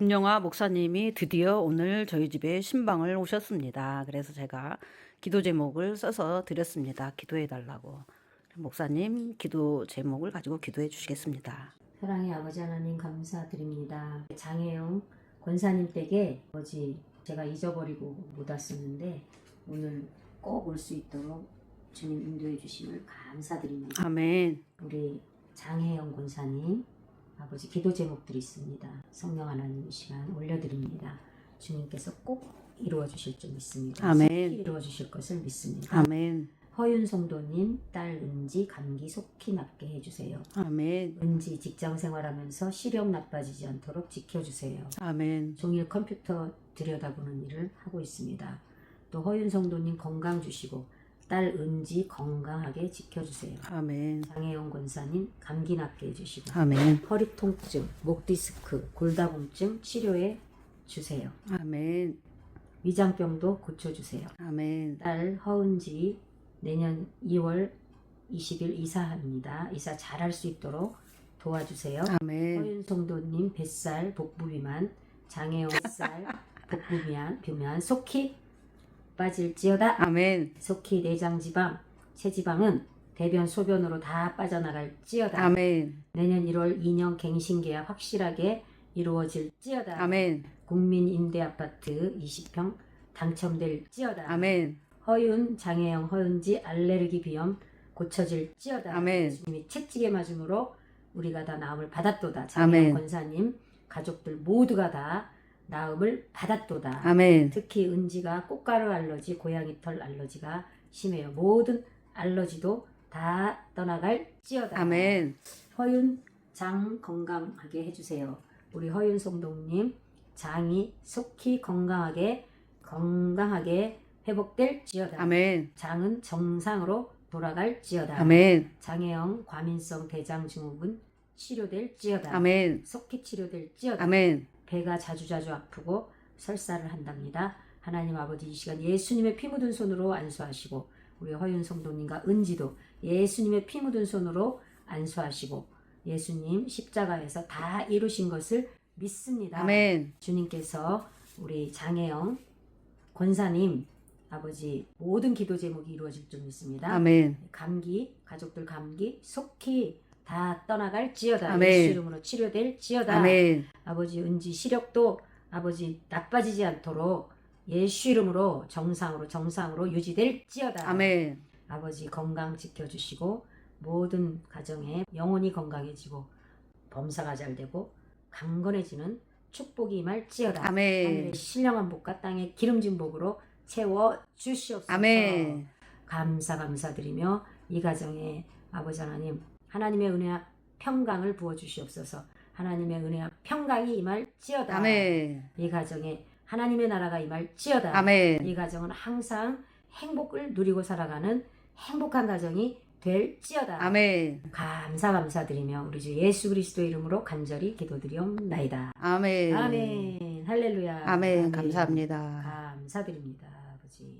김영화 목사님이 드디어 오늘 저희 집에 신방을 오셨습니다. 그래서 제가 기도 제목을 써서 드렸습니다. 기도해 달라고. 목사님 기도 제목을 가지고 기도해 주시겠습니다. 사랑의 아버지 하나님 감사드립니다. 장혜영 권사님 댁에 아버지 제가 잊어버리고 못 왔었는데 오늘 꼭 올 수 있도록 주님 인도해 주심을 감사드립니다. 아멘. 우리 장혜영 권사님 아버지 기도 제목들이 있습니다. 성령 하나님 이 시간 올려드립니다. 주님께서 꼭 이루어 주실 줄 믿습니다. 아멘. 이루어 주실 것을 믿습니다. 아멘. 허윤 성도님 딸 은지 감기 속히 낫게 해주세요. 아멘. 은지 직장 생활하면서 시력 나빠지지 않도록 지켜주세요. 아멘. 종일 컴퓨터 들여다보는 일을 하고 있습니다. 또 허윤 성도님 건강 주시고 딸 은지 건강하게 지켜주세요. 아멘. 장혜영 권사님 감기 낫게 해주시고 아멘. 허리 통증, 목 디스크, 골다공증 치료해 주세요. 아멘. 위장병도 고쳐주세요. 아멘. 딸 허은지 내년 2월 20일 이사합니다. 이사 잘할 수 있도록 도와주세요. 아멘. 허윤 성도님 뱃살 복부 비만 장애용 살 복부 비만 비만 속히 빠질지어다. 아멘. 속히 내장 지방 체지방은 대변 소변으로 다 빠져나갈지어다. 아멘. 내년 1월 2년 갱신 계약 확실하게 이루어질지어다. 아멘. 국민 임대 아파트 20평 당첨될지어다. 아멘. 허윤 장혜영 허윤지 알레르기 비염 고쳐질지어다. 아멘. 주님이 채찍에 맞음으로 우리가 다 나음을 받았도다. 장혜영 권사님 가족들 모두가 다 나음을 받았도다. 아멘. 특히 은지가 꽃가루 알러지, 고양이 털 알러지가 심해요. 모든 알러지도 다 떠나갈지어다. 아멘. 허윤 장 건강하게 해주세요. 우리 허윤 성동님 장이 속히 건강하게 건강하게 회복될지어다. 아멘. 장은 정상으로 돌아갈지어다. 아멘. 장애형 과민성 대장 증후군 치료될지어다. 아멘. 속히 치료될지어다. 아멘. 배가 자주자주 아프고 설사를 한답니다. 하나님 아버지 이 시간 예수님의 피 묻은 손으로 안수하시고 우리 허윤 성도님과 은지도 예수님의 피 묻은 손으로 안수하시고 예수님 십자가에서 다 이루신 것을 믿습니다. 아멘. 주님께서 우리 장혜영 권사님 아버지 모든 기도 제목이 이루어질 줄 믿습니다. 아멘. 감기 가족들 감기 속히 다 떠나갈 지어다. 아멘. 예수 이름으로 치료될 지어다. 아멘. 아버지 은지 시력도 아버지 나빠지지 않도록 예수 이름으로 정상으로 정상으로 유지될지어다. 아멘. 아버지 건강 지켜주시고 모든 가정에 영혼이 건강해지고 범사가 잘 되고 강건해지는 축복이 임할지어다. 아멘. 하늘의 신령한 복과 땅의 기름진 복으로 채워 주시옵소서. 아멘. 감사 감사드리며 이 가정에 아버지 하나님 하나님의 은혜와 평강을 부어 주시옵소서. 하나님의 은혜와 평강이 임할지어다. 아멘. 이 가정에 하나님의 나라가 임할지어다. 아멘. 이 가정은 항상 행복을 누리고 살아가는 행복한 가정이 될지어다. 아멘. 감사 감사드리며 우리 주 예수 그리스도 이름으로 간절히 기도드리옵나이다. 아멘. 아멘. 할렐루야. 아멘. 감사합니다. 감사드립니다.